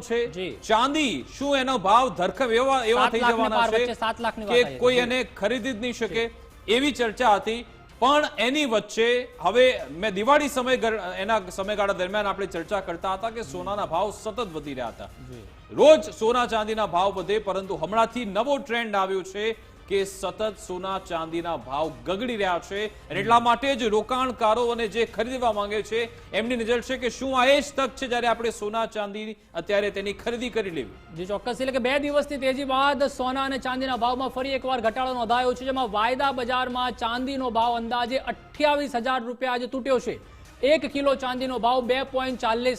છે. ચાંદી શું એનો ભાવ ધરખમ એવા એવા થઈ જવાના છે કે કોઈ એને ખરીદી જ નહીં શકે. એવી ચર્ચા હતી. પણ એની વચ્ચે હવે મેં દિવાળી સમય એના સમયગાળા દરમિયાન આપણે ચર્ચા કરતા હતા કે સોનાના ભાવ સતત વધી રહ્યા હતા. રોજ સોના ચાંદીના ભાવ વધે પરંતુ હમણાંથી નવો ટ્રેન્ડ આવ્યો છે. કે સતત સોના ચાંદીના ભાવ ગગડી રહ્યા છે એટલા માટે જ રોકાણકારો અને જે ખરીદવા માંગે છે, એમની નજર છે કે શું આ એ જ તક છે જ્યારે આપણે સોના ચાંદી અત્યારે તેની ખરીદી કરી લેવી. જે, ચોક્કસ. એટલે કે બે દિવસની તેજી બાદ સોના અને ચાંદીના ભાવમાં ફરી એકવાર ઘટાડો નોંધાયો છે, જેમાં વાયદા બજારમાં ચાંદીનો ભાવ અંદાજે અઠ્યાવીસ રૂપિયા આજે તૂટ્યો છે. એક કિલો ચાંદીનો ભાવ બે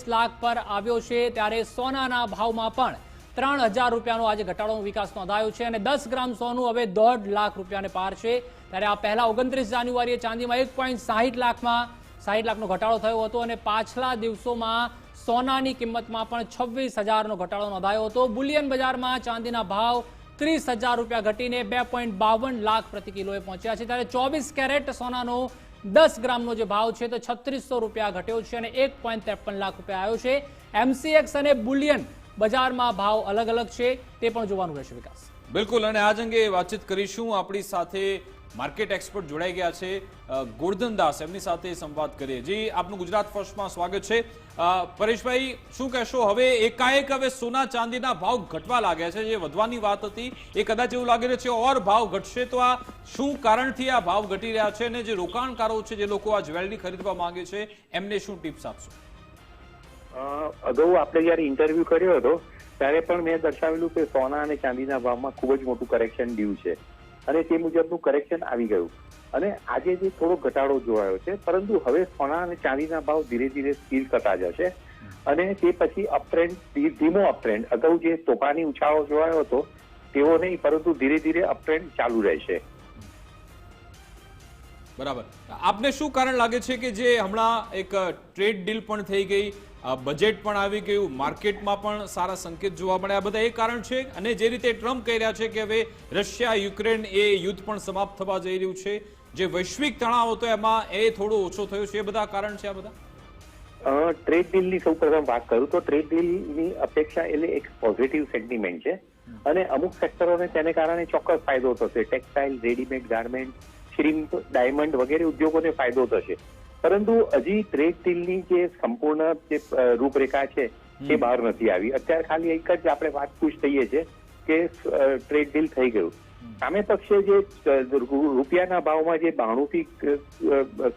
લાખ પર આવ્યો છે, ત્યારે સોનાના ભાવમાં પણ ત્રણ હજાર રૂપિયાનો આજે ઘટાડોનો વિકાસ નોંધાયો છે અને દસ ગ્રામ સોનું હવે દોઢ લાખ રૂપિયાને પાર છે. ત્યારે આ પહેલા ઓગણત્રીસ જાન્યુઆરીએ ચાંદીમાં એક પોઈન્ટ સાહીઠ લાખમાં સાહીઠ લાખનો ઘટાડો થયો હતો અને પાછલા દિવસોમાં સોનાની કિંમતમાં પણ છવ્વીસ હજારનો ઘટાડો નોંધાયો હતો. બુલિયન બજારમાં ચાંદીના ભાવ ત્રીસ હજાર રૂપિયા ઘટીને બે પોઈન્ટ બાવન લાખ પ્રતિ કિલોએ પહોંચ્યા છે. ત્યારે ચોવીસ કેરેટ સોનાનો દસ ગ્રામનો જે ભાવ છે તો છત્રીસો રૂપિયા ઘટ્યો છે અને એક પોઈન્ટ ત્રેપન લાખ રૂપિયા આવ્યો છે. એમસીએક્સ અને બુલિયન બજારમાં ભાવ અલગ અલગ છે તે પણ જોવાનું રહેશે વિકાસ. બિલકુલ અને આજ અંગે વાતચીત કરીશું. આપણી સાથે માર્કેટ એક્સપર્ટ જોડાઈ ગયા છે ગોર્ધન દાસ. એમની સાથે સંવાદ કરીએ. જી આપનું ગુજરાત ફર્સ્ટમાં સ્વાગત છે. અ, પરેશભાઈ શું કહેશો? હવે એકાએક હવે સોના ચાંદીના ભાવ ઘટવા લાગ્યા છે. જે વધવાની વાત હતી એ કદાચ એવું લાગી રહ્યું છે ઓર ભાવ ઘટશે તો આ શું કારણથી આ ભાવ ઘટી રહ્યા છે? અને જે રોકાણકારો છે જે લોકો આ જ્વેલરી ખરીદવા માંગે છે એમને શું ટિપ્સ આપશો? અગાઉ આપણે જયારે ઇન્ટરવ્યુ કર્યો હતો, ત્યારે પણ મેં દર્શાવેલું કે સોના અને ચાંદીના ભાવમાં ખૂબ જ મોટું કરેક્શન ડ્યુ છે. અને તે મુજબનું કરેક્શન આવી ગયું. અને આજે જે થોડો ઘટાડો જોવાયો છે, પરંતુ હવે સોના અને ચાંદીના ભાવ ધીરે ધીરે સ્થિર થતા જશે. અને તે પછી અપટ્રેન્ડ ધીમો અપટ્રેન્ડ અગાઉ જે તોફાની ઉછાળો જોવાયો હતો, તેવો નહીં, પરંતુ ધીરે ધીરે અપટ્રેન્ડ ચાલુ રહેશે. બરાબર. આપને શું કારણ લાગે છે કે જે હમણાં એક ટ્રેડ ડીલ પણ થઈ ગઈ બજેટ પણ આવી ગયું માર્કેટમાં પણ સારા સંકેત જોવા મળે આ બધા એ કારણ છે અને જે રીતે ટ્રમ્પ કહી રહ્યા છે કે હવે રશિયા યુક્રેન એ યુદ્ધ પણ સમાપ્ત થવા જઈ રહ્યું છે. જે વૈશ્વિક તણાવ હતો એમાં એ થોડો ઓછો થયો છે. એ બધા કારણ છે આ બધા? ટ્રેડ ડીલની સૌ પ્રથમ વાત કરું તો ટ્રેડ ડીલની અપેક્ષા એટલે એક પોઝિટિવ સેન્ટિમેન્ટ છે. અને અમુક સેક્ટરોને તેને કારણે ચોક્કસ ફાયદો થશે. ટેક્સટાઇલ રેડીમેડ ગાર્મેન્ટ શ્રીમ ડાયમંડ વગેરે ઉદ્યોગોને ફાયદો થશે. પરંતુ હજી ટ્રેડ ડીલની જે સંપૂર્ણ જે રૂપરેખા છે તે બહાર નથી આવી. અત્યારે ખાલી એક જ આપણે વાત ખુશ થઈએ છીએ કે ટ્રેડ ડીલ થઈ ગયું. સામે પક્ષે જે રૂપિયાના ભાવમાં જે બાણું થી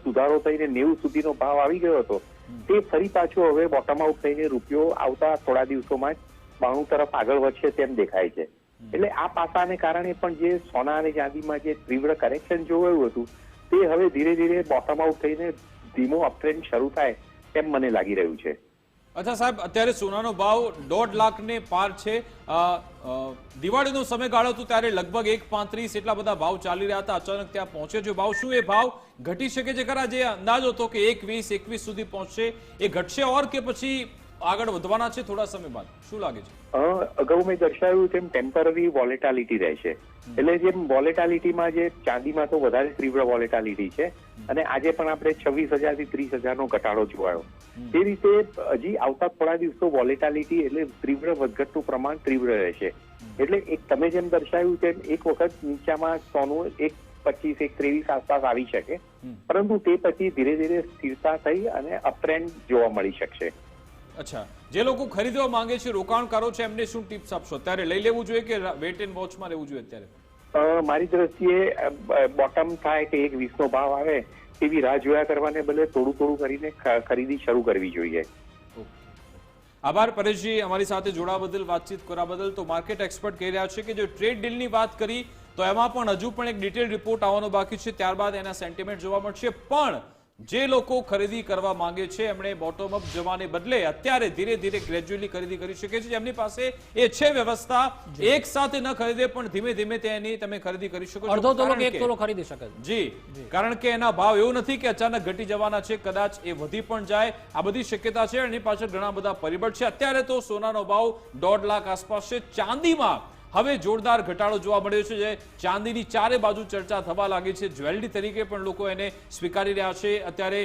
સુધારો થઈને નેવું સુધીનો ભાવ આવી ગયો હતો તે ફરી પાછો હવે બોટમ આઉટ થઈને રૂપિયો આવતા થોડા દિવસોમાં જ બાણું તરફ આગળ વધશે તેમ દેખાય છે. એટલે આ પાસાને કારણે પણ જે સોના અને ચાંદીમાં જે તીવ્ર કરેક્શન જોવાયું હતું તે હવે ધીરે ધીરે બોટમ આઉટ થઈને ધીમો અપટ્રેન્ડ શરૂ થાય તેમ મને લાગી રહ્યું છે. અચ્છા સાહેબ, અત્યારે સોનાનો ભાવ દોઢ લાખ ને પાર છે. દિવાળીનો સમય સમયગાળો હતો ત્યારે લગભગ એક પાંત્રીસ એટલા બધા ભાવ ચાલી રહ્યા હતા. અચાનક ત્યાં પહોંચ્યો છે. ભાવ શું એ ભાવ ઘટી શકે છે ખરા? જે અંદાજ હતો કે એક વીસ, એકવીસ સુધી પહોંચશે. એ ઘટશે ઓર કે પછી આગળ વધવાના છે થોડા સમય બાદ. શું લાગે છે? અગાઉ મેં દર્શાવ્યું તેમ ટેમ્પરરી વોલેટાલિટી રહેશે એટલે જેમ વોલેટાલિટીમાં જે ચાંદીમાં તો વધારે તીવ્ર વોલેટાલિટી છે અને આજે પણ આપણે છવ્વીસ હજારથી ત્રીસ હજારનો ઘટાડો જોવાયો તે રીતે હજી આવતા થોડા દિવસો વોલેટાલિટી એટલે તીવ્ર વધઘટનું પ્રમાણ તીવ્ર રહેશે એટલે એક તમે જેમ દર્શાવ્યું તેમ એક વખત નીચામાં સોનું એક પચીસ એક ત્રેવીસ આસપાસ આવી શકે. પરંતુ તે પછી ધીરે ધીરે સ્થિરતા થઈ અને અપટ્રેન્ડ જોવા મળી શકશે. અચ્છા. જે લોકો ખરીદવા માંગે છે રોકાણકારો છે એમને શું ટિપ્સ આપશો? અત્યારે લઈ લેવું જોઈએ કે વેટ એન્ડ વોચમાં રહેવું જોઈએ અત્યારે? મારી દ્રષ્ટિએ બોટમ થાય કે એક વીસનો ભાવ આવે એવી રાહ જોયા કરવાને બદલે થોડું થોડું કરીને ખરીદી શરૂ કરવી જોઈએ. આભાર પરેશજી અમારી સાથે જોડાવા બદલ વાતચીત કરવા બદલ. તો માર્કેટ એક્સપર્ટ કહી રહ્યા છે કે જો ટ્રેડ ડીલની વાત કરી તો એમાં પણ હજુ પણ એક ડિટેલ રિપોર્ટ આવવાનો બાકી છે. ત્યારબાદ એના સેન્ટિમેન્ટ જોવા મળશે. પણ જે લોકો ખરીદી કરવા માંગે છે એમણે બોટમ અપ જવાને બદલે અત્યારે ધીરે ધીરે ગ્રેજ્યુઅલી ખરીદી કરી શકે છે. જેમની પાસે એ છે વ્યવસ્થા એક સાથે ન ખરીદે પણ ધીમે ધીમે તેની તમે ખરીદી કરી શકો અડધો તોલો એક તોલો ખરીદી શકે જી. કારણ કે એના ભાવ એવું નથી કે અચાનક ઘટી જવાના છે કદાચ એ વધી પણ જાય. આ બધી શક્યતા છે. એની પાછળ ઘણા બધા પરિબળ છે. અત્યારે તો સોનાનો ભાવ દોઢ લાખ આસપાસ છે. ચાંદીમાં હવે જોરદાર ઘટાડો જોવા મળ્યો છે જે ચાંદીની ચારે બાજુ ચર્ચા થવા લાગી છે. જ્વેલરી તરીકે પણ લોકો એને સ્વીકારી રહ્યા છે. અત્યારે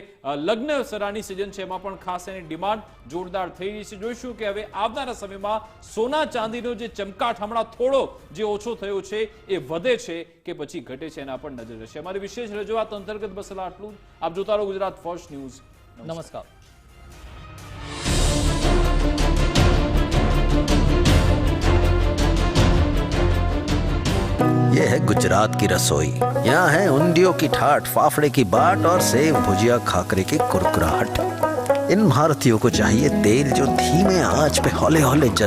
લગ્ન સરાની સિઝન છે. એમાં પણ ખાસ એની ડિમાન્ડ જોરદાર થઈ રહી છે. જોઈશું કે હવે આવનારા સમયમાં સોના ચાંદીનો જે ચમકાટ હમણાં થોડો જે ઓછો થયો છે એ વધે છે કે પછી ઘટે છે એના પર નજર રહેશે. અમારી વિશેષ રજૂઆત અંતર્ગત બસ આટલું આપ જોતા રહો ગુજરાત ફર્સ્ટ ન્યૂઝ નમસ્કાર. ये है गुजरात की रसोई। यहाँ है उंदियों की ठाट, फाफड़े की बाट और सेव भुजिया खाकरे की कुरकुराहट। इन भारतीयों को चाहिए तेल जो धीमे आँच पे हौले हौले जल